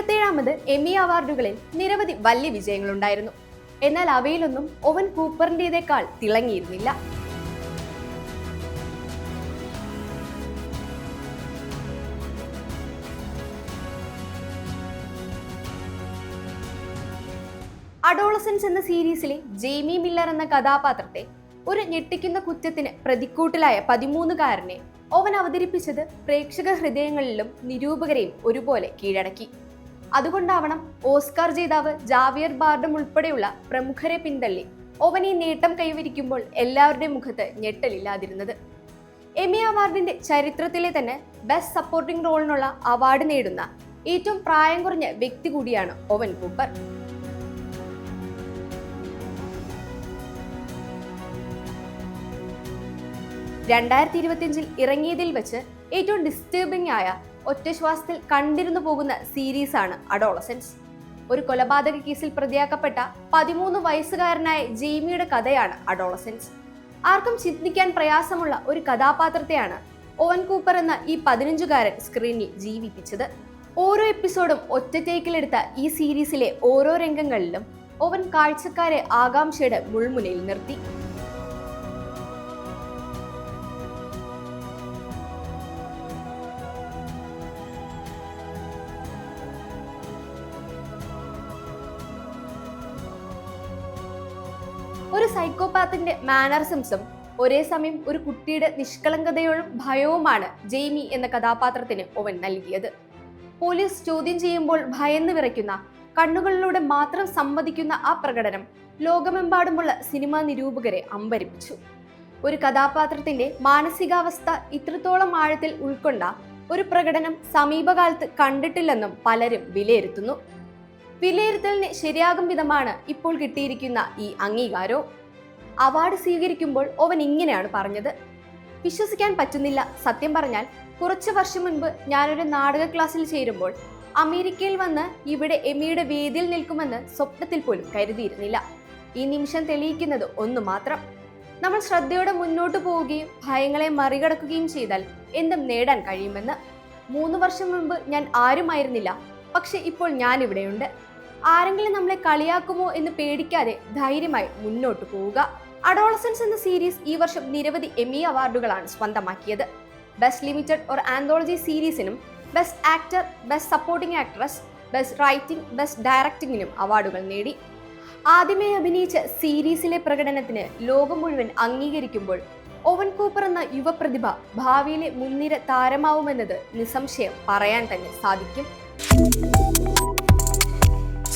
എഴുപത്തേഴാമത് Amy അവാർഡുകളിൽ നിരവധി വലിയ വിജയങ്ങളുണ്ടായിരുന്നു. എന്നാൽ അവയിലൊന്നും ഓവൻ കൂപ്പറിന്റെതേക്കാൾ തിളങ്ങിയിരുന്നില്ല. അഡോളസൻസ് എന്ന സീരീസിലെ ജെയ്മി മില്ലർ എന്ന കഥാപാത്രത്തെ ഒരു ഞെട്ടിക്കുന്ന കുറ്റത്തിന് പ്രതിക്കൂട്ടിലായ പതിമൂന്നുകാരനെ ഓവൻ അവതരിപ്പിച്ചത് പ്രേക്ഷക ഹൃദയങ്ങളിലും നിരൂപകരെയും ഒരുപോലെ കീഴടക്കി. അതുകൊണ്ടാവണം ഓസ്കാർ ജേതാവ് ജാവിയർ ബാർഡം ഉൾപ്പെടെയുള്ള പ്രമുഖരെ പിന്തള്ളി. ഓവൻ ഈ നേട്ടം കൈവരിക്കുമ്പോൾ എല്ലാവരുടെയും മുഖത്ത് ഞെട്ടലില്ലാതിരുന്നത്. എമി അവാർഡിന്റെ ചരിത്രത്തിലെ തന്നെ ബെസ്റ്റ് സപ്പോർട്ടിംഗ് റോളിനുള്ള അവാർഡ് നേടുന്ന ഏറ്റവും പ്രായം കുറഞ്ഞ വ്യക്തി കൂടിയാണ് ഓവൻ കൂപ്പർ. രണ്ടായിരത്തി ഇരുപത്തിയഞ്ചിൽ ഇറങ്ങിയതിൽ വെച്ച് ഏറ്റവും ഡിസ്റ്റർബിംഗ് ആയ ഒറ്റശ്വാസത്തിൽ കണ്ടിരുന്നു പോകുന്ന സീരീസാണ് അഡോളസൻസ്. ഒരു കൊലപാതക കേസിൽ പ്രതിയാക്കപ്പെട്ട പതിമൂന്ന് വയസ്സുകാരനായ ജെയ്മിയുടെ കഥയാണ് അഡോളസൻസ്. ആർക്കും ചിന്തിക്കാൻ പ്രയാസമുള്ള ഒരു കഥാപാത്രത്തെയാണ് ഓവൻ കൂപ്പർ എന്ന ഈ പതിനഞ്ചുകാരൻ സ്ക്രീനിൽ ജീവിപ്പിച്ചത്. ഓരോ എപ്പിസോഡും ഒറ്റ ടേക്കിലെടുത്ത ഈ സീരീസിലെ ഓരോ രംഗങ്ങളിലും ഓവൻ കാഴ്ചക്കാരെ ആകാംക്ഷയുടെ മുൾമുനയിൽ നിർത്തി. ഒരു സൈക്കോപാത്തിന്റെ മാനർസിംസും ഒരേ സമയം ഒരു കുട്ടിയുടെ നിഷ്കളങ്കതയോടും ഭയവുമാണ് ജെയ്മി എന്ന കഥാപാത്രത്തിന് ഓവൻ നൽകിയത്. പോലീസ് ചോദ്യം ചെയ്യുമ്പോൾ ഭയന്ന് വിറയ്ക്കുന്ന കണ്ണുകളിലൂടെ മാത്രം സംവദിക്കുന്ന ആ പ്രകടനം ലോകമെമ്പാടുമുള്ള സിനിമാ നിരൂപകരെ അമ്പരിപ്പിച്ചു. ഒരു കഥാപാത്രത്തിന്റെ മാനസികാവസ്ഥ ഇത്രത്തോളം ആഴത്തിൽ ഉൾക്കൊണ്ട ഒരു പ്രകടനം സമീപകാലത്ത് കണ്ടിട്ടില്ലെന്നും പലരും വിലയിരുത്തുന്നു. വിലയിരുത്തലിന് ശരിയാകും വിധമാണ് ഇപ്പോൾ കിട്ടിയിരിക്കുന്ന ഈ അംഗീകാരവും. അവാർഡ് സ്വീകരിക്കുമ്പോൾ ഓവൻ ഇങ്ങനെയാണ് പറഞ്ഞത്. വിശ്വസിക്കാൻ പറ്റുന്നില്ല. സത്യം പറഞ്ഞാൽ കുറച്ച് വർഷം മുൻപ് ഞാനൊരു നാടക ക്ലാസ്സിൽ ചേരുമ്പോൾ അമേരിക്കയിൽ വന്ന് ഇവിടെ എമിയുടെ വേദിയിൽ നിൽക്കുമെന്ന് സ്വപ്നത്തിൽ പോലും കരുതിയിരുന്നില്ല. ഈ നിമിഷം തെളിയിക്കുന്നത് ഒന്നു മാത്രം. നമ്മൾ ശ്രദ്ധയോടെ മുന്നോട്ട് പോവുകയും ഭയങ്ങളെ മറികടക്കുകയും ചെയ്താൽ എന്തും നേടാൻ കഴിയുമെന്ന്. മൂന്ന് വർഷം മുൻപ് ഞാൻ ആരുമായിരുന്നില്ല. പക്ഷെ ഇപ്പോൾ ഞാൻ ഇവിടെയുണ്ട് ആരെങ്കിലും നമ്മളെ കളിയാക്കുമോ എന്ന് പേടിക്കാതെ ധൈര്യമായി മുന്നോട്ട് പോവുക. അഡോളസൻസ് എന്ന സീരീസ് ഈ വർഷം നിരവധി എമി അവാർഡുകളാണ് സ്വന്തമാക്കിയത്. Best limited or anthology സീരീസിനും best actor best supporting actress best writing best ഡയറക്ടിങ്ങിനും അവാർഡുകൾ നേടി. ആദ്യമേ അഭിനയിച്ച സീരീസിലെ പ്രകടനത്തിന് ലോകം മുഴുവൻ അംഗീകരിക്കുമ്പോൾ ഓവൻ കൂപ്പർ എന്ന യുവപ്രതിഭ ഭാവിയിലെ മുൻനിര താരമാവുമെന്നത് നിസ്സംശയം പറയാൻ തന്നെ സാധിക്കും.